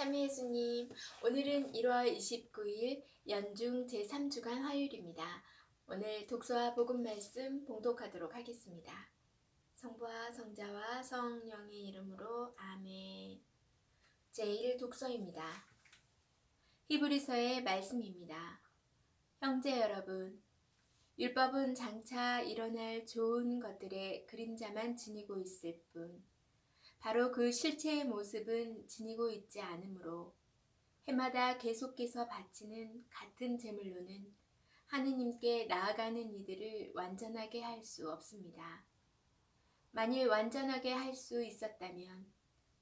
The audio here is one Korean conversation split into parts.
참미 예수님, 오늘은 1월 29일 연중 제3주간 화요일입니다. 오늘 독서와 복음 말씀 봉독하도록 하겠습니다. 성부와 성자와 성령의 이름으로 아멘. 제1 독서입니다. 히브리서의 말씀입니다. 형제 여러분, 율법은 장차 일어날 좋은 것들의 그림자만 지니고 있을 뿐, 바로 그 실체의 모습은 지니고 있지 않으므로 해마다 계속해서 바치는 같은 제물로는 하느님께 나아가는 이들을 완전하게 할 수 없습니다. 만일 완전하게 할 수 있었다면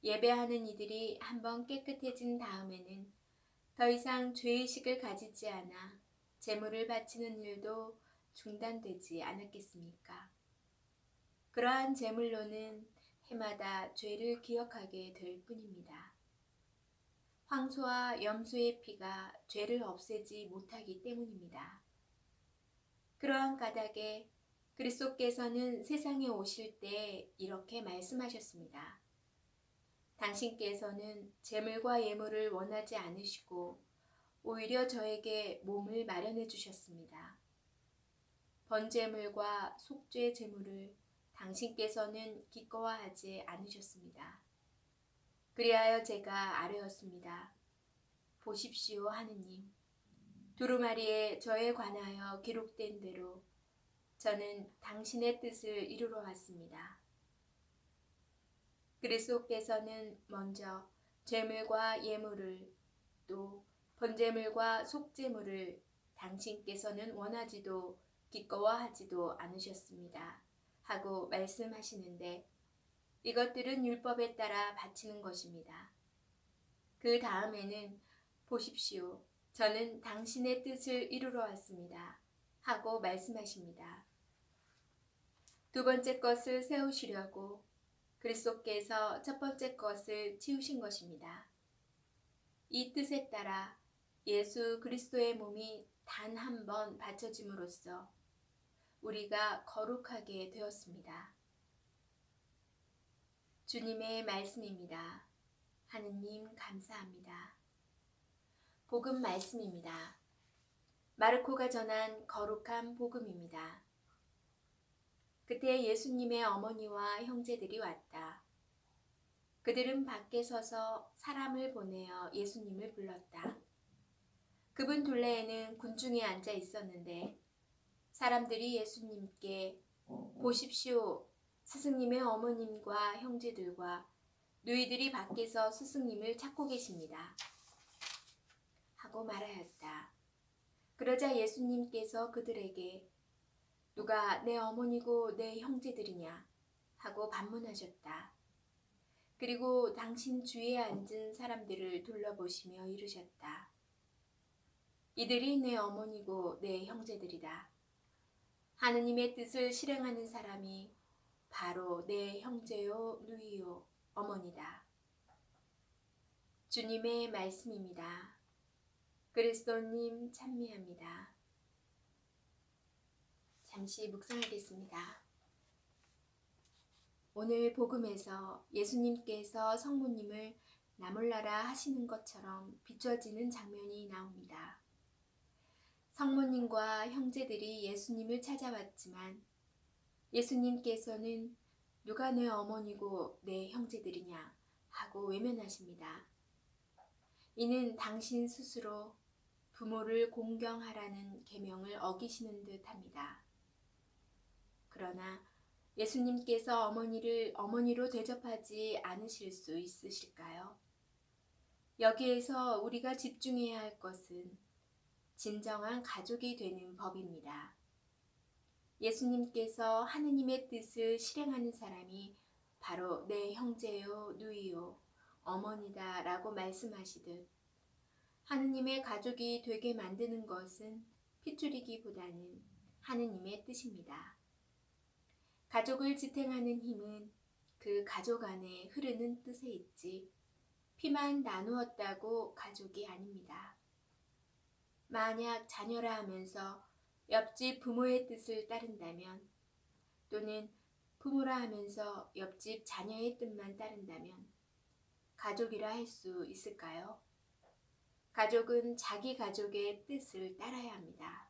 예배하는 이들이 한번 깨끗해진 다음에는 더 이상 죄의식을 가지지 않아 제물을 바치는 일도 중단되지 않았겠습니까? 그러한 제물로는 해마다 죄를 기억하게 될 뿐입니다. 황소와 염소의 피가 죄를 없애지 못하기 때문입니다. 그러한 까닭에 그리스도께서는 세상에 오실 때 이렇게 말씀하셨습니다. 당신께서는 재물과 예물을 원하지 않으시고 오히려 저에게 몸을 마련해 주셨습니다. 번제물과 속죄 제물을 당신께서는 기꺼워하지 않으셨습니다. 그리하여 제가 아뢰었습니다. 보십시오, 하느님. 두루마리에 저에 관하여 기록된 대로 저는 당신의 뜻을 이루러 왔습니다. 그리스도께서는 먼저 죄물과 예물을 또 번제물과 속죄물을 당신께서는 원하지도 기꺼워하지도 않으셨습니다. 하고 말씀하시는데 이것들은 율법에 따라 바치는 것입니다. 그 다음에는 보십시오. 저는 당신의 뜻을 이루러 왔습니다. 하고 말씀하십니다. 두 번째 것을 세우시려고 그리스도께서 첫 번째 것을 치우신 것입니다. 이 뜻에 따라 예수 그리스도의 몸이 단 한 번 바쳐짐으로써 우리가 거룩하게 되었습니다. 주님의 말씀입니다. 하느님 감사합니다. 복음 말씀입니다. 마르코가 전한 거룩한 복음입니다. 그때 예수님의 어머니와 형제들이 왔다. 그들은 밖에 서서 사람을 보내어 예수님을 불렀다. 그분 둘레에는 군중이 앉아 있었는데 사람들이 예수님께 보십시오. 스승님의 어머님과 형제들과 누이들이 밖에서 스승님을 찾고 계십니다. 하고 말하였다. 그러자 예수님께서 그들에게 누가 내 어머니고 내 형제들이냐 하고 반문하셨다. 그리고 당신 주위에 앉은 사람들을 둘러보시며 이르셨다. 이들이 내 어머니고 내 형제들이다. 하느님의 뜻을 실행하는 사람이 바로 내 형제요, 누이요, 어머니다. 주님의 말씀입니다. 그리스도님 찬미합니다. 잠시 묵상하겠습니다. 오늘 복음에서 예수님께서 성모님을 나몰라라 하시는 것처럼 비춰지는 장면이 나옵니다. 성모님과 형제들이 예수님을 찾아왔지만 예수님께서는 누가 내 어머니고 내 형제들이냐 하고 외면하십니다. 이는 당신 스스로 부모를 공경하라는 계명을 어기시는 듯합니다. 그러나 예수님께서 어머니를 어머니로 대접하지 않으실 수 있으실까요? 여기에서 우리가 집중해야 할 것은 진정한 가족이 되는 법입니다. 예수님께서 하느님의 뜻을 실행하는 사람이 바로 내 형제요, 누이요, 어머니다 라고 말씀하시듯 하느님의 가족이 되게 만드는 것은 핏줄이기보다는 하느님의 뜻입니다. 가족을 지탱하는 힘은 그 가족 안에 흐르는 뜻에 있지 피만 나누었다고 가족이 아닙니다. 만약 자녀라 하면서 옆집 부모의 뜻을 따른다면 또는 부모라 하면서 옆집 자녀의 뜻만 따른다면 가족이라 할 수 있을까요? 가족은 자기 가족의 뜻을 따라야 합니다.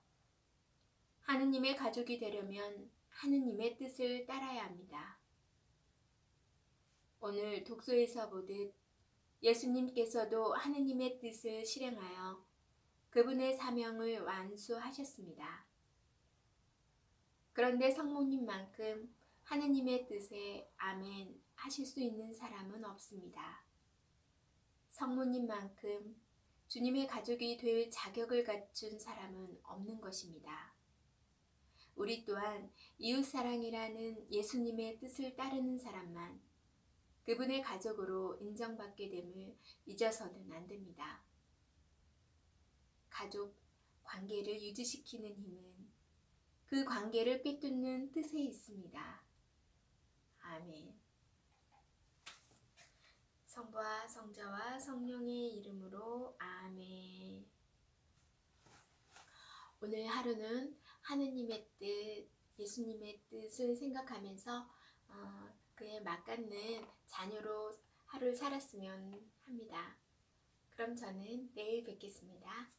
하느님의 가족이 되려면 하느님의 뜻을 따라야 합니다. 오늘 독서에서 보듯 예수님께서도 하느님의 뜻을 실행하여 그분의 사명을 완수하셨습니다. 그런데 성모님만큼 하느님의 뜻에 아멘 하실 수 있는 사람은 없습니다. 성모님만큼 주님의 가족이 될 자격을 갖춘 사람은 없는 것입니다. 우리 또한 이웃사랑이라는 예수님의 뜻을 따르는 사람만 그분의 가족으로 인정받게 됨을 잊어서는 안 됩니다. 가족 관계를 유지시키는 힘은 그 관계를 꿰뚫는 뜻에 있습니다. 아멘. 성부와 성자와 성령의 이름으로 아멘. 오늘 하루는 하느님의 뜻, 예수님의 뜻을 생각하면서 어, 그에 맞닿는 자녀로 하루를 살았으면 합니다. 그럼 저는 내일 뵙겠습니다.